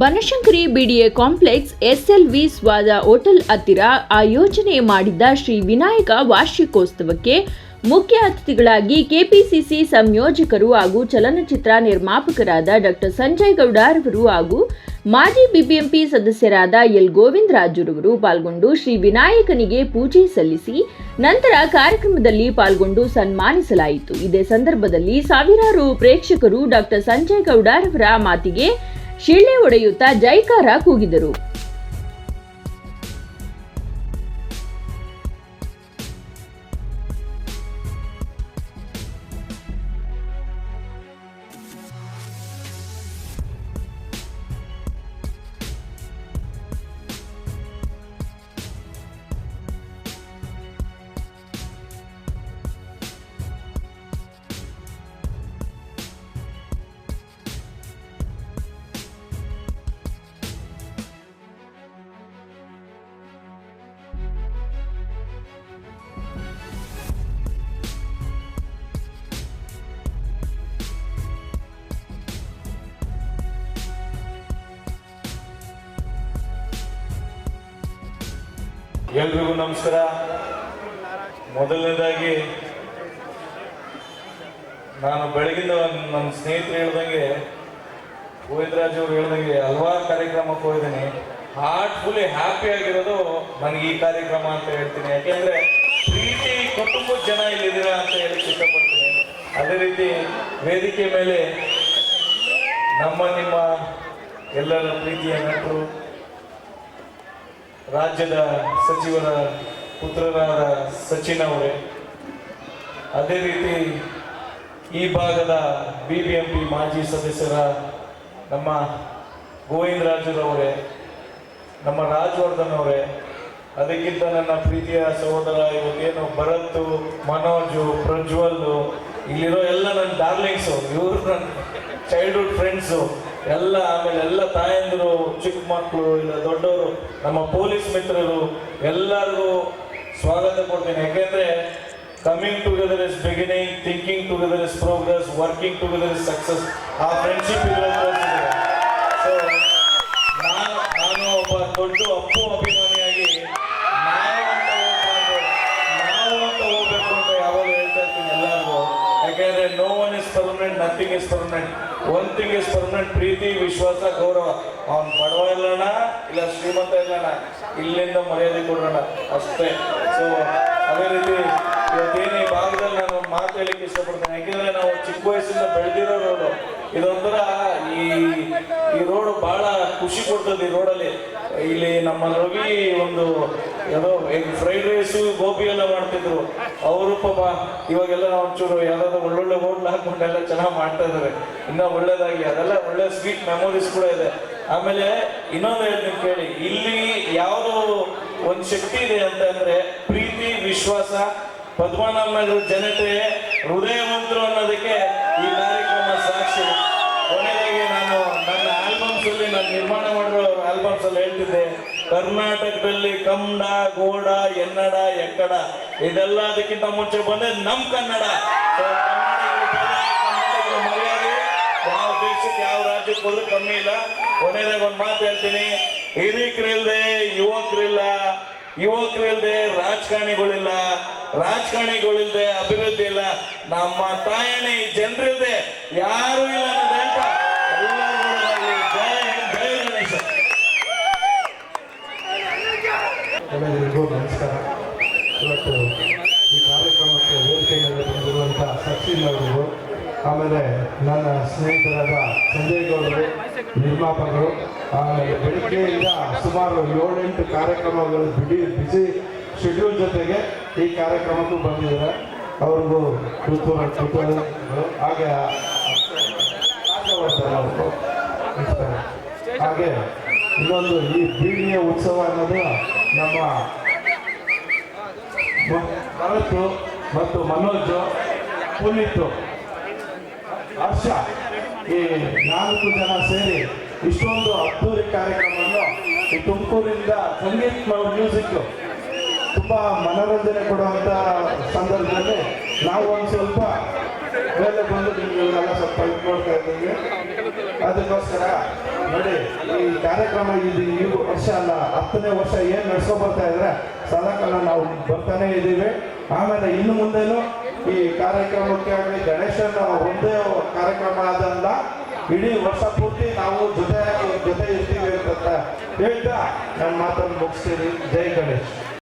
Banashankari BDA complex SLV Swada hotel ಹತ್ತಿರ ಆಯೋಜನೆ ಮಾಡಿದ್ದ ಶ್ರೀ ವಿನಾಯಕ ವಾರ್ಷಿಕೋತ್ಸವಕ್ಕೆ ಮುಖ್ಯ ಅತಿಥಿಗಳಾಗಿ ಕೆಪಿಸಿಸಿ ಸಂಯೋಜಕರು ಹಾಗೂ ಚಲನಚಿತ್ರ ನಿರ್ಮಾಪಕರಾದ ಡಾಕ್ಟರ್ ಸಂಜಯ್ ಗೌಡರವರು ಹಾಗೂ ಮಾಜಿ ಬಿಬಿಎಂಪಿ ಸದಸ್ಯರಾದ ಎಲ್ ಗೋವಿಂದರಾಜುರವರು ಪಾಲ್ಗೊಂಡು ಶ್ರೀ ವಿನಾಯಕನಿಗೆ ಪೂಜೆ ಸಲ್ಲಿಸಿ ನಂತರ ಕಾರ್ಯಕ್ರಮದಲ್ಲಿ ಪಾಲ್ಗೊಂಡು ಸನ್ಮಾನಿಸಲಾಯಿತು. ಇದೇ ಸಂದರ್ಭದಲ್ಲಿ ಸಾವಿರಾರು ಪ್ರೇಕ್ಷಕರು ಡಾಕ್ಟರ್ ಸಂಜಯ್ ಗೌಡರವರ ಮಾತಿಗೆ ಶಿಳ್ಳೆ ಒಡೆಯುತ್ತಾ ಜೈಕಾರ ಕೂಗಿದರು. ಎಲ್ರಿಗೂ ನಮಸ್ಕಾರ. ಮೊದಲನೇದಾಗಿ, ನಾನು ಬೆಳಗಿಂದ ನನ್ನ ಸ್ನೇಹಿತರು ಹೇಳ್ದಂಗೆ ಗೋವಿಂದರಾಜ್ ಅವ್ರು ಹೇಳ್ದಂಗೆ ಹಲವಾರು ಕಾರ್ಯಕ್ರಮಕ್ಕೆ ಹೋಗಿದ್ದೀನಿ. ಹಾರ್ಟ್ಫುಲಿ ಹ್ಯಾಪಿ ಆಗಿರೋದು ನನಗೆ ಈ ಕಾರ್ಯಕ್ರಮ ಅಂತ ಹೇಳ್ತೀನಿ. ಯಾಕೆಂದ್ರೆ ಪ್ರೀತಿ ಕುಟುಂಬದ ಜನ ಇಲ್ಲಿದ್ದೀರಾ ಅಂತ ಹೇಳಿ ಇಷ್ಟಪಡ್ತೀನಿ. ಅದೇ ರೀತಿ ವೇದಿಕೆ ಮೇಲೆ ನಮ್ಮ ನಿಮ್ಮ ಎಲ್ಲರ ಪ್ರೀತಿಯ ನಟರು ರಾಜ್ಯದ ಸಚಿವರ ಪುತ್ರರಾದ ಸಚಿನ್ ಅವರೇ, ಅದೇ ರೀತಿ ಈ ಭಾಗದ ಬಿ ಬಿ ಎಂ ಪಿ ಮಾಜಿ ಸದಸ್ಯರ ನಮ್ಮ ಗೋವಿಂದರಾಜುರವರೇ ನಮ್ಮ ರಾಜವರ್ಧನ್ ಅವರೇ, ಅದಕ್ಕಿಂತ ನನ್ನ ಪ್ರೀತಿಯ ಸಹೋದರ ಇವತ್ತೇನು ಭರತ್, ಮನೋಜು, ಪ್ರಜ್ವಲ್, ಇಲ್ಲಿರೋ ಎಲ್ಲ ನನ್ನ ಡಾರ್ಲಿಂಗ್ಸು ಇವರು ನನ್ನ ಚೈಲ್ಡ್ಹುಡ್ ಫ್ರೆಂಡ್ಸು ಎಲ್ಲ ಆಮೇಲೆ ಎಲ್ಲ ತಾಯಂದಿರು, ಚಿಕ್ಕ ಮಕ್ಕಳು ಇಲ್ಲ ದೊಡ್ಡವರು, ನಮ್ಮ ಪೊಲೀಸ್ ಮಿತ್ರರು, ಎಲ್ಲರಿಗೂ ಸ್ವಾಗತ ಕೊಡ್ತೀನಿ. ಯಾಕೆಂದ್ರೆ coming together is beginning thinking together is progress working together is success ಆ ಫ್ರೆಂಡ್ಶಿಪ್ ಸೊ ನಾನು ನಾನು ಒಬ್ಬ ದೊಡ್ಡ ಅಪ್ಪು ಅಭಿಮಾನಿಯಾಗಿ ನಾವು ಅಂತ ಹೋಗ್ಬೇಕು ಅಂತ ಯಾವಾಗಲೂ ಹೇಳ್ತಾ ಇರ್ತೀನಿ ಎಲ್ಲರಿಗೂ. ಯಾಕೆಂದ್ರೆ no is permanent nothing is permanent one thing is permanent ಪ್ರೀತಿ ವಿಶ್ವಾಸ ಗೌರವ ಅವ್ನು ಬಡವ ಇಲ್ಲಣ್ಣ, ಇಲ್ಲ ಶ್ರೀಮಂತ ಇಲ್ಲಣ್ಣ. ಇಲ್ಲಿಂದ ಮರ್ಯಾದೆ ಕೊಡೋಣ, ಅಷ್ಟೇ. ಸೊ ಅದೇ ರೀತಿ ಇವತ್ತೇನು ಈ ಭಾಗದಲ್ಲಿ ನಾನು ಮಾತು ಹೇಳಿಕ್ಕೆ ಇಷ್ಟಪಡ್ತೇನೆ. ಯಾಕೆಂದ್ರೆ ನಾವು ಚಿಕ್ಕ ವಯಸ್ಸಿಂದ ಬೆಳೆದಿರೋ ರೋಡು ಇದೊಂಥರ ಈ ಈ ರೋಡ್ ಬಹಳ ಖುಷಿ ಕೊಡ್ತದೆ ಈ ರೋಡಲ್ಲಿ ಇಲ್ಲಿ ನಮ್ಮ ರವಿ ಒಂದು ಏನೋ ಫ್ರೈಡ್ ರೈಸು ಗೋಬಿ ಎಲ್ಲ ಮಾಡ್ತಿದ್ರು. ಅವರು ಪಾಪ ಇವಾಗೆಲ್ಲ ಒಂಚೂರು ಯಾವ್ದಾದ್ರು ಒಳ್ಳೊಳ್ಳೆ ಹೋಟ್ಲ್ ಹಾಕೊಂಡೆಲ್ಲ ಚೆನ್ನಾಗಿ ಮಾಡ್ತಾ ಇದಾರೆ. ಇನ್ನ ಒಳ್ಳೇದಾಗಿ ಅದೆಲ್ಲ ಒಳ್ಳೆ ಸ್ವೀಟ್ ಮೆಮೊರೀಸ್ ಕೂಡ ಇದೆ. ಆಮೇಲೆ ಇನ್ನೊಂದು ಹೇಳ್ತೀನಿ ಕೇಳಿ, ಇಲ್ಲಿ ಯಾವುದು ಒಂದು ಶಕ್ತಿ ಇದೆ ಅಂತ ಅಂದ್ರೆ ಪ್ರೀತಿ, ವಿಶ್ವಾಸ ಪದ್ಮನಾಭ ನಗರ ಜನತೆ ಹೃದಯವಂತರು ಅನ್ನೋದಕ್ಕೆ ಈ ಕಾರ್ಯಕ್ರಮ ಸಾಕ್ಷಿ. ಕೊನೆಯಾಗಿ ನಾನು ನನ್ನ ಆಲ್ಬಮ್ಸ್ ಅಲ್ಲಿ ನಾನು ನಿರ್ಮಾಣ ಆಲ್ಬಮ್ಸ್ ಅಲ್ಲಿ ಹೇಳ್ತಿದ್ದೆ, ಕರ್ನಾಟಕದಲ್ಲಿ ಕನ್ನಡ, ಗೋಡ, ಎನ್ನಡ, ಎಕ್ಕಡ, ಇದೆಲ್ಲ ಅದಕ್ಕಿಂತ ಮುಂಚೆ ಬಂದೆ ನಮ್ ಕನ್ನಡ. ಮರ್ಯಾದೆ. ಯಾವ ದೇಶಕ್ಕೆ ಯಾವ ರಾಜ್ಯಕ್ಕೆ ಹೋದ್ರೆ ಕಮ್ಮಿ ಇಲ್ಲ. ಕೊನೆಯದಾಗ ಒಂದು ಮಾತು ಹೇಳ್ತೀನಿ. ಹಿರಿಕರಿಲ್ದೆ ಯುವಕರಿಲ್ಲ, ಯುವಕರಿಲ್ದೆ ರಾಜಕಾರಣಿಗಳಿಲ್ಲ, ರಾಜಕಾರಣಿಗಳಿಲ್ದೆ ಅಭಿವೃದ್ಧಿ ಇಲ್ಲ. ನಮ್ಮ ತಾಯಣಿ ಜನರಿಲ್ದೆ ಯಾರು ಇಲ್ಲ ಅನ್ನೋದು ಎಲ್ಲರಿಗೂ ನಮಸ್ಕಾರ. ಇವತ್ತು ಈ ಕಾರ್ಯಕ್ರಮಕ್ಕೆ ವೇದಿಕೆಯಲ್ಲಿ ಬಂದಿರುವಂಥ ಸಚಿನ್ ಅವರಿಗೂ, ಆಮೇಲೆ ನನ್ನ ಸ್ನೇಹಿತರಾದ ಸಂಜಯ್ ಗೌಡರು, ನಿರ್ಮಾಪಕರು, ಆಮೇಲೆ ಬೆಳಿಗ್ಗೆಯಿಂದ ಸುಮಾರು ಏಳೆಂಟು ಕಾರ್ಯಕ್ರಮಗಳು ಬಿಡಿ, ಬಿಸಿ ಶೆಡ್ಯೂಲ್ ಜೊತೆಗೆ ಈ ಕಾರ್ಯಕ್ರಮಕ್ಕೂ ಬಂದಿದ್ದಾರೆ. ಅವ್ರಿಗೂ ಕುತೂಹಲ ಕುತೂಹಲಗಳು ಹಾಗೆ ಹಾಗೆ ಇನ್ನೊಂದು ಈ ಬೀಳಿಯ ಉತ್ಸವ ಅನ್ನೋದು ನಮ್ಮ ಭರತ್ ಮತ್ತು ಮನೋಜ್ ಪುನೀತ್, ಹರ್ಷ, ಈ ನಾಲ್ಕು ಜನ ಸೇರಿ ಇಷ್ಟೊಂದು ಅದ್ದೂರಿ ಕಾರ್ಯಕ್ರಮವನ್ನು ಈ ತುಮಕೂರಿಂದ ಸಂಗೀತ ಮ್ಯೂಸಿಕ್ ತುಂಬ ಮನೋರಂಜನೆ ಕೊಡುವಂಥ ಸಂದರ್ಭದಲ್ಲಿ ನಾವು ಒಂದು ಸ್ವಲ್ಪ ಮೇಲೆ ಬಂದು ನಿಮ್ಗೆ ಇವರೆಲ್ಲ ಸ್ವಲ್ಪ ಇದು ಮಾಡ್ತಾ ಇದ್ದೀವಿ. ಅದಕ್ಕೋಸ್ಕರ ನೋಡಿ, ಈ ಕಾರ್ಯಕ್ರಮ ಇದು ಈ ವರ್ಷ ಅಲ್ಲ, ಹತ್ತನೇ ವರ್ಷ ಏನು ನಡ್ಸ್ಕೊ ಬರ್ತಾ ಇದ್ರೆ ಸದಾಕಾಲ ನಾವು ಬರ್ತಾನೆ ಇದ್ದೀವಿ. ಆಮೇಲೆ ಇನ್ನು ಮುಂದೆನೂ ಈ ಕಾರ್ಯಕ್ರಮಕ್ಕೆ ಆಗಲಿ, ಗಣೇಶನ ಒಂದೇ ಕಾರ್ಯಕ್ರಮ ಆದಲ್ಲ ಇಡೀ ವರ್ಷ ಪೂರ್ತಿ ನಾವು ಜೊತೆ ಜೊತೆ ಇರ್ತೀವಿ ಅಂತ ಹೇಳ್ತಾ ನನ್ನ ಮಾತನ್ನು ಮುಗಿಸ್ತೀವಿ ಜೈ ಗಣೇಶ್.